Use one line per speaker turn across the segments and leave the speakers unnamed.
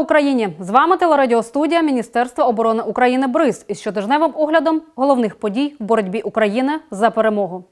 Україні! З вами телерадіостудія Міністерства оборони України БРИЗ із щотижневим оглядом головних подій в боротьбі України за перемогу.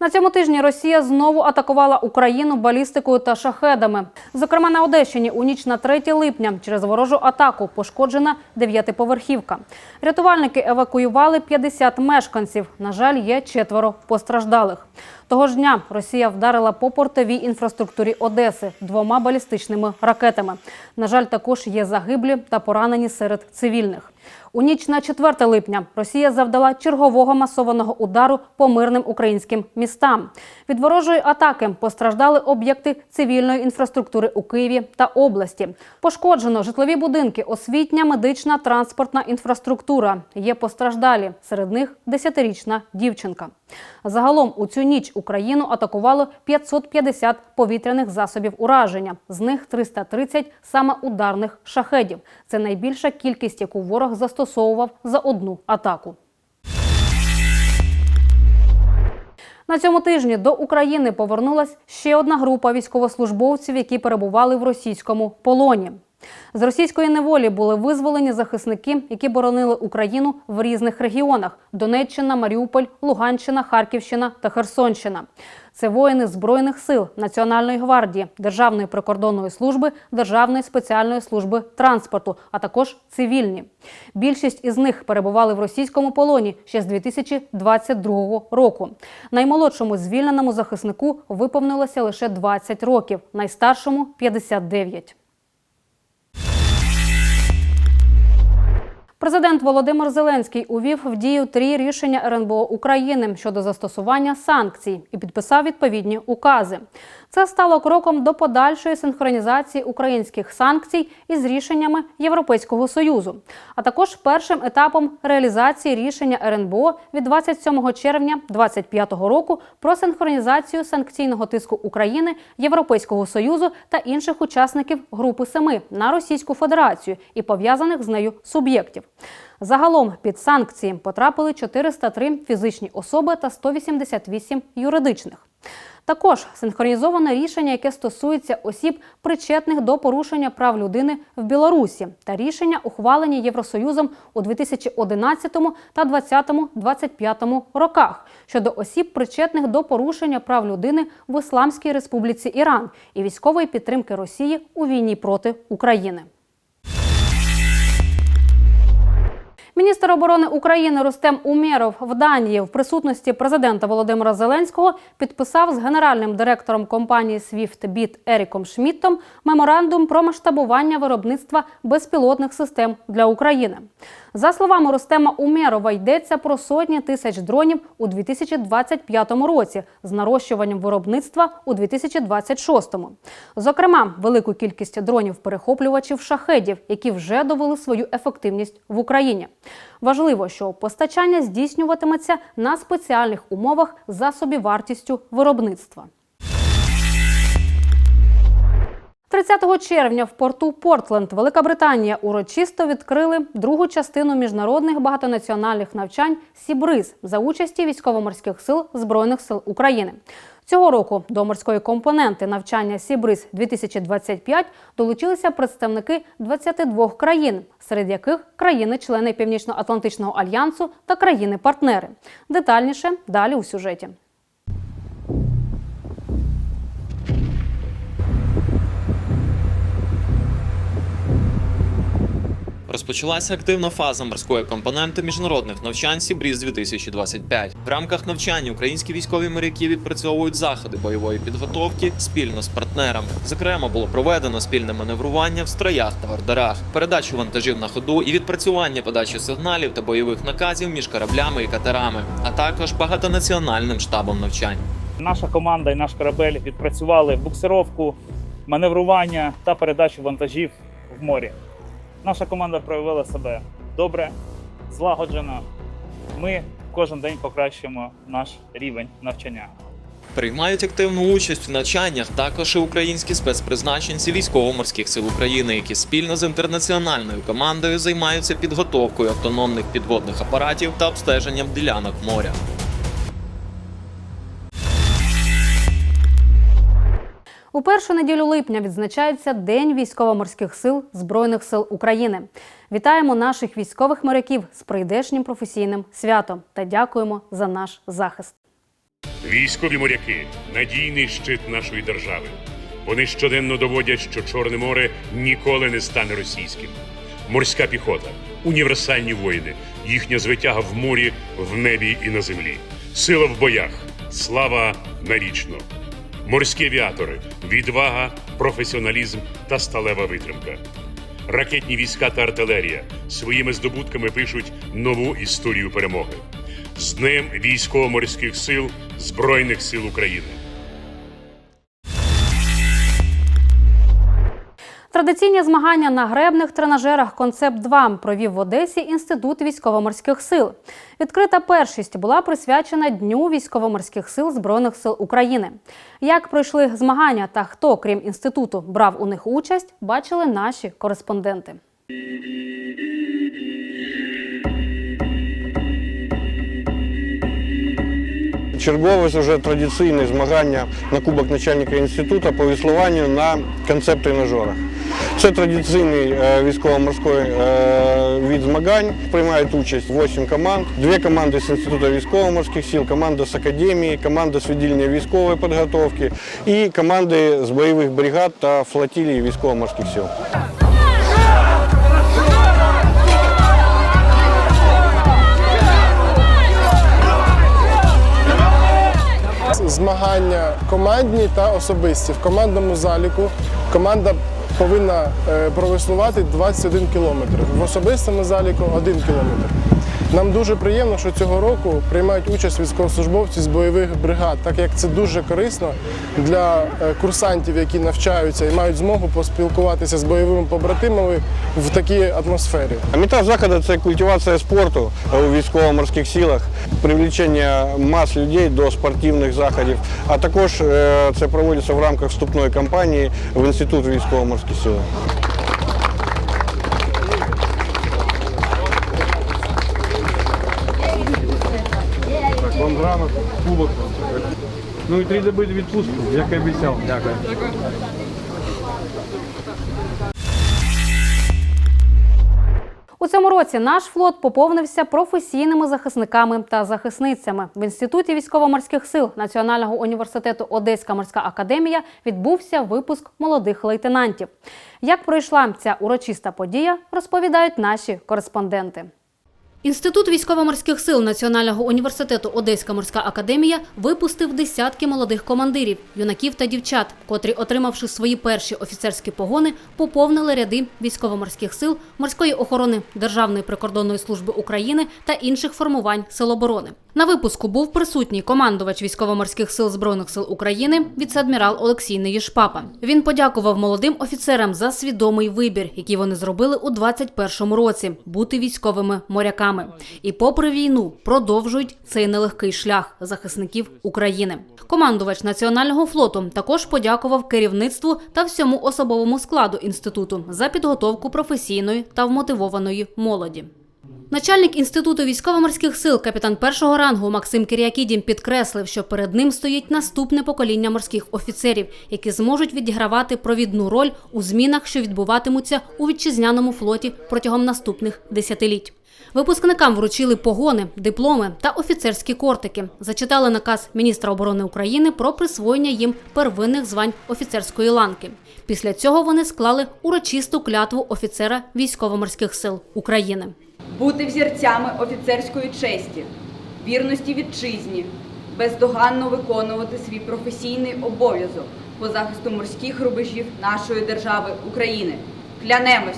На цьому тижні Росія знову атакувала Україну балістикою та шахедами. Зокрема, на Одещині у ніч на 3 липня через ворожу атаку пошкоджена дев'ятиповерхівка. Рятувальники евакуювали 50 мешканців. На жаль, є четверо постраждалих. Того ж дня Росія вдарила по портовій інфраструктурі Одеси двома балістичними ракетами. На жаль, також є загиблі та поранені серед цивільних. У ніч на 4 липня Росія завдала чергового масованого удару по мирним українським містам. Від ворожої атаки постраждали об'єкти цивільної інфраструктури у Києві та області. Пошкоджено житлові будинки, освітня, медична, транспортна інфраструктура. Є постраждалі. Серед них 10-річна дівчинка. Загалом у цю ніч Україну атакувало 550 повітряних засобів ураження. З них 330 саме ударних шахедів. Це найбільша кількість, яку ворог застосовував за одну атаку. На цьому тижні до України повернулась ще одна група військовослужбовців, які перебували в російському полоні. З російської неволі були визволені захисники, які боронили Україну в різних регіонах: Донеччина, Маріуполь, Луганщина, Харківщина та Херсонщина. Це воїни Збройних сил, Національної гвардії, Державної прикордонної служби, Державної спеціальної служби транспорту, а також цивільні. Більшість із них перебували в російському полоні ще з 2022 року. Наймолодшому звільненому захиснику виповнилося лише 20 років, найстаршому 59. Президент Володимир Зеленський увів в дію три рішення РНБО України щодо застосування санкцій і підписав відповідні укази. Це стало кроком до подальшої синхронізації українських санкцій із рішеннями Європейського союзу, а також першим етапом реалізації рішення РНБО від 27 червня 2025 року про синхронізацію санкційного тиску України, Європейського союзу та інших учасників групи Семи на Російську Федерацію і пов'язаних з нею суб'єктів. Загалом під санкції потрапили 403 фізичні особи та 188 юридичних. Також синхронізоване рішення, яке стосується осіб, причетних до порушення прав людини в Білорусі, та рішення, ухвалені Євросоюзом у 2011 та 2020-2025 роках щодо осіб, причетних до порушення прав людини в Ісламській Республіці Іран і військової підтримки Росії у війні проти України. Міністр оборони України Рустем Умєров в Данії в присутності президента Володимира Зеленського підписав з генеральним директором компанії SwiftBit Еріком Шміттом меморандум про масштабування виробництва безпілотних систем для України. За словами Рустема Умєрова, йдеться про сотні тисяч дронів у 2025 році з нарощуванням виробництва у 2026. Зокрема, велику кількість дронів-перехоплювачів шахедів, які вже довели свою ефективність в Україні. Важливо, що постачання здійснюватиметься на спеціальних умовах за собівартістю виробництва. 30 червня в порту Портленд, Велика Британія, урочисто відкрили другу частину міжнародних багатонаціональних навчань Сібриз за участі військово-морських сил Збройних сил України. Цього року до морської компоненти навчання Сібриз 2025 долучилися представники 22 країн, серед яких країни-члени Північно-Атлантичного альянсу та країни-партнери. Детальніше далі у сюжеті.
Розпочалася активна фаза морської компоненти міжнародних навчань Сібріз 2025 В рамках навчання українські військові моряки відпрацьовують заходи бойової підготовки спільно з партнерами. Зокрема, було проведено спільне маневрування в строях та ордерах, передачу вантажів на ходу і відпрацювання подачі сигналів та бойових наказів між кораблями і катерами, а також багатонаціональним штабом навчань.
Наша команда і наш корабель відпрацювали буксировку, маневрування та передачу вантажів в морі. Наша команда проявила себе добре, злагоджено. Ми кожен день покращуємо наш рівень навчання.
Приймають активну участь в навчаннях також і українські спецпризначенці військово-морських сил України, які спільно з інтернаціональною командою займаються підготовкою автономних підводних апаратів та обстеженням ділянок моря.
У першу неділю липня відзначається День військово-морських сил Збройних сил України. Вітаємо наших військових моряків з прийдешнім професійним святом та дякуємо за наш захист.
Військові моряки надійний щит нашої держави. Вони щоденно доводять, що Чорне море ніколи не стане російським. Морська піхота, універсальні воїни, їхня звитяга в морі, в небі і на землі. Сила в боях, слава навічно. Морські авіатори, відвага, професіоналізм та сталева витримка. Ракетні війська та артилерія своїми здобутками пишуть нову історію перемоги. З Днем військово-морських сил Збройних сил України.
Традиційні змагання на гребних тренажерах Концепт 2 провів в Одесі інститут військово-морських сил. Відкрита першість була присвячена Дню військово-морських сил Збройних сил України. Як пройшли змагання та хто, крім інституту, брав у них участь, бачили наші кореспонденти.
Чергове вже традиційне змагання на Кубок начальника інституту по веслуванню на концепт-тренажерах. Це традиційний е, військово-морський е, від змагань. Приймають участь 8 команд. Дві команди з Інституту військово-морських сил, команда з академії, команда з відділення військової підготовки і команди з бойових бригад та флотилії військово-морських сил.
змагання командні та особисті. В командному заліку команда повинна провеснувати провеслувати 21 кілометр. В особистому заліку 1 кілометр. Нам дуже приємно, що цього року приймають участь військовослужбовці з бойових бригад, так як це дуже корисно для е, курсантів, які навчаються і мають змогу поспілкуватися з бойовими побратимами в такій атмосфері.
Мета заходу це культивація спорту у військово-морських силах, привлечення мас людей до спортивних заходів, а також е, це проводиться в рамках вступної кампанії в інститут військово-морських сил.
Вам кубок. Ну і три доби відпустку, як і обіцяв. Дякую.
У цьому році наш флот поповнився професійними захисниками та захисницями. В інституті військово-морських сил Національного університету Одеська морська академія відбувся випуск молодих лейтенантів. Як пройшла ця урочиста подія, розповідають наші кореспонденти. Інститут військово-морських сил Національного університету Одеська морська академія випустив десятки молодих командирів, юнаків та дівчат, котрі, отримавши свої перші офіцерські погони, поповнили ряди військово-морських сил, морської охорони Державної прикордонної служби України та інших формувань Сил оборони. На випуску був присутній командувач військово-морських сил Збройних сил України, віце-адмірал Олексій Неїшпапа. Він подякував молодим офіцерам за свідомий вибір, який вони зробили у 21-му році бути військовими моряками. І попри війну продовжують цей нелегкий шлях захисників України. Командувач національного флоту також подякував керівництву та всьому особовому складу інституту за підготовку професійної та вмотивованої молоді. Начальник інституту військово-морських сил, капітан першого рангу Максим Кирякідін підкреслив, що перед ним стоїть наступне покоління морських офіцерів, які зможуть відігравати провідну роль у змінах, що відбуватимуться у вітчизняному флоті протягом наступних десятиліть. Випускникам вручили погони, дипломи та офіцерські кортики. Зачитали наказ міністра оборони України про присвоєння їм первинних звань офіцерської ланки. Після цього вони склали урочисту клятву офіцера військово-морських сил України.
Бути взірцями офіцерської честі, вірності вітчизні, бездоганно виконувати свій професійний обов'язок по захисту морських рубежів нашої держави України. Клянемось!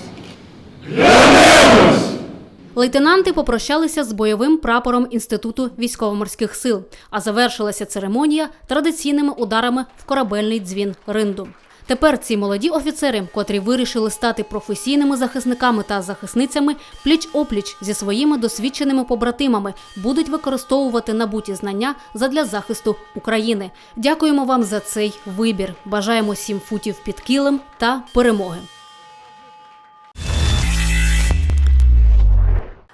Лейтенанти попрощалися з бойовим прапором Інституту військово-морських сил, а завершилася церемонія традиційними ударами в корабельний дзвін ринду. Тепер ці молоді офіцери, котрі вирішили стати професійними захисниками та захисницями, пліч опліч зі своїми досвідченими побратимами будуть використовувати набуті знання задля захисту України. Дякуємо вам за цей вибір. Бажаємо сім футів під килим та перемоги.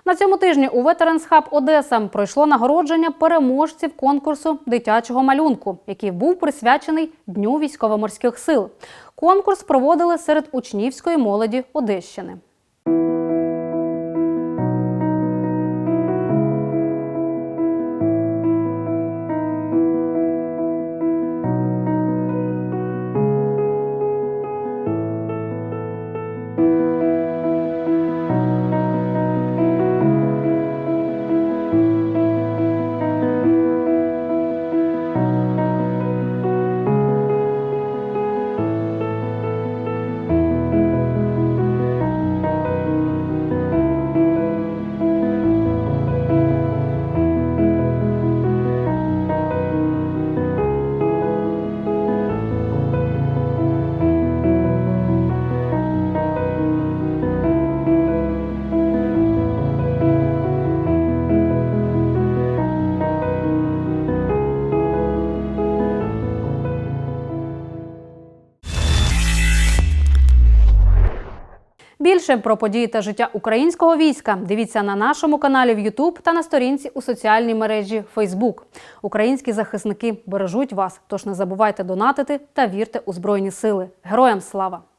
На цьому тижні у Veterans Hub Одеса пройшло нагородження переможців конкурсу дитячого малюнку, який був присвячений Дню військово-морських сил. Конкурс проводили серед учнівської молоді Одещини. Більше про події та життя українського війська дивіться на нашому каналі в YouTube та на сторінці у соціальній мережі Facebook. Українські захисники бережуть вас, тож не забувайте донатити та вірте у збройні сили. Героям слава!